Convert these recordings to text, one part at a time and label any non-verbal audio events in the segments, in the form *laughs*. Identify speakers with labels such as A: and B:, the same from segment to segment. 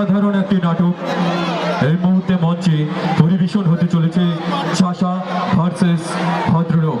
A: অসাধারণ একটি নাটক। এই মুহূর্তে মঞ্চে পরিবেশন হতে চলেছে চাষা ভার্সেস ভদ্রলোক।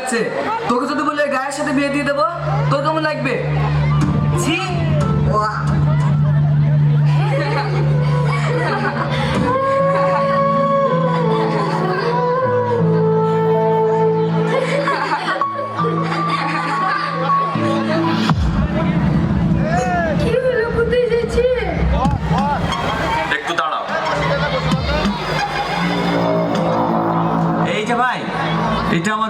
B: যাচ্ছে। তোকে যদি বলে গায়ের সাথে বিয়ে দিয়ে দেবো তোর কেমন লাগবে?
C: এটা আমার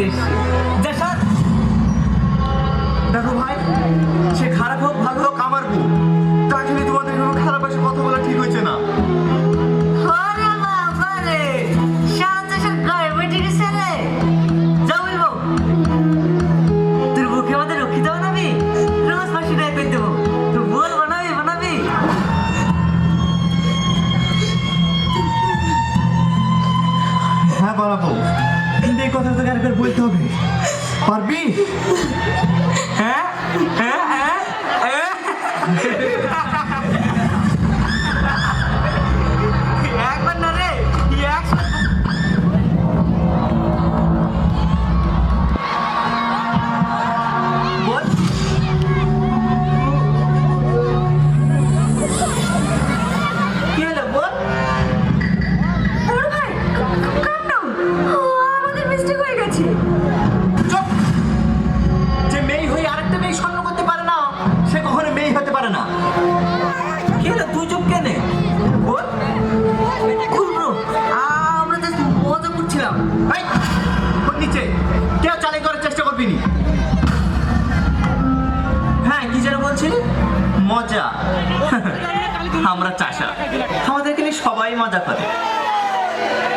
C: দেখতে এসেছি জ্যাঠার
D: দেখো ভাই, সে খারাপ হোক, ভালো হোক, আমার বউ। তাকে নিয়ে তোমাদের কোনো খারাপ আসে, কথা বলা ঠিক হয়েছে না?
C: আরে। রে
D: কথা তো গাড়ি বলতে হবে। পারবি?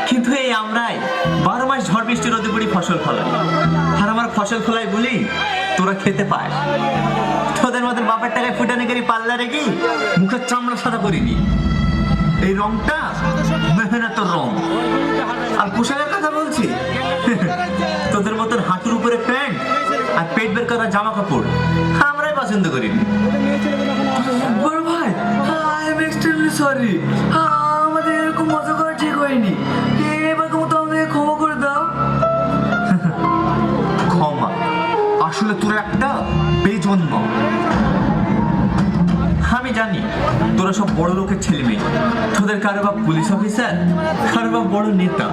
D: কিন্তু এই আমরাই বারো মাস ঝড় বৃষ্টি রোদে পড়ি ফসল ফলাই। আর আমার ফসল ফলাই বলি, তোরা খেতে পায় তোদের মতো বাপের টাকায় ফুটানি করি পাল্লা কি? মুখের চামড়া সাদা করিনি। এই রংটা মেহনত রং। আর পোশাকের কথা বলছি, তোদের মতন হাঁটুর উপরে প্যান্ট আর পেট বের করা জামা কাপড় আমরাই পছন্দ করিনি।
B: বড় ভাই, আই এম এক্সট্রিমলি সরি আমাদের এরকম মজা করা ঠিক হয়নি এবার মতো আমাদের ক্ষমা করে দাও। *laughs*
D: ক্ষমা? আসলে তোরা একটা বেজন্ম আমি জানি, তোরা সব বড় লোকের ছেলে মেয়ে। তোদের কারও বাপ পুলিশ অফিসার, কারও বাপ বড় নেতা,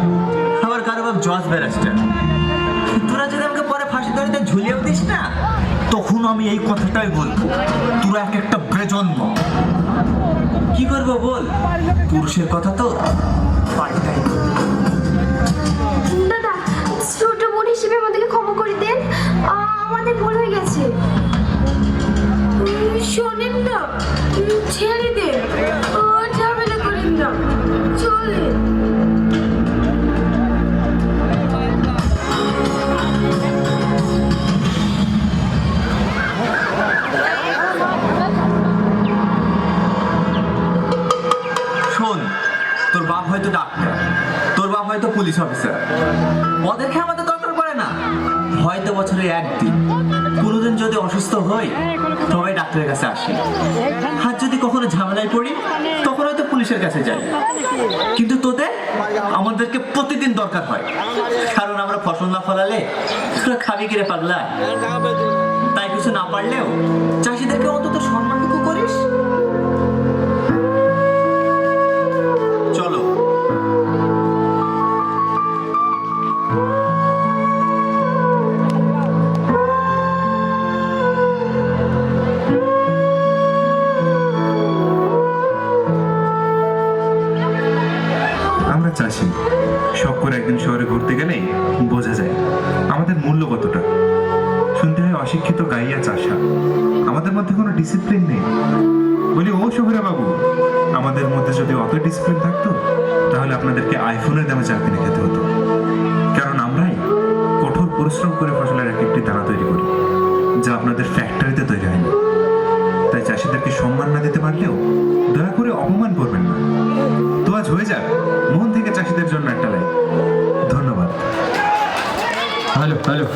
D: আবার কারও বাপ জজ ব্যারিস্টার। তোরা যদি আমাকে পরে ফাঁসি ধরে ঝুলিয়েও দিস না, তখন আমি এই কথাটাই বলব। তোরা এক একটা বেজন্ম কি করব বল? পুরুষের কথা তো Bye. হয়তো পুলিশ অফিসার ওদেরকে আমাদের দরকার পড়ে না। হয়তো বছরে একদিন। কোনোদিন যদি অসুস্থ হই তবে ডাক্তারের কাছে আসি। আর যদি কখনো ঝামেলায় পড়ি, তখন হয়তো পুলিশের কাছে যাই। কিন্তু তোদের, আমাদেরকে প্রতিদিন দরকার হয়। কারণ আমরা ফসল না ফলালে, তোরা খাবি কিরে পাগলা? তাই কিছু না পারলেও, চাষিদেরকে অন্তত সম্মানটুকু করিস।
E: করে একদিন শহরে ঘুরতে গেলেই বোঝা যায়, আমাদের মূল্য কতটা। শুনতে হয় অশিক্ষিত গাইয়া চাষা। আমাদের মধ্যে কোনো ডিসিপ্লিন নেই। বলি, ও শহরে বাবু, আমাদের মধ্যে যদি অত ডিসিপ্লিন থাকতো, তাহলে আপনাদেরকে আইফোনের দামে চা কিনে খেতে হতো। কারণ আমরাই কঠোর পরিশ্রম করে ফসলের এক একটি দানা তৈরি করি, যা আপনাদের ফ্যাক্টরিতে তৈরি হয়নি। তাই চাষিদেরকে সম্মান না দিতে পারলেও Алло.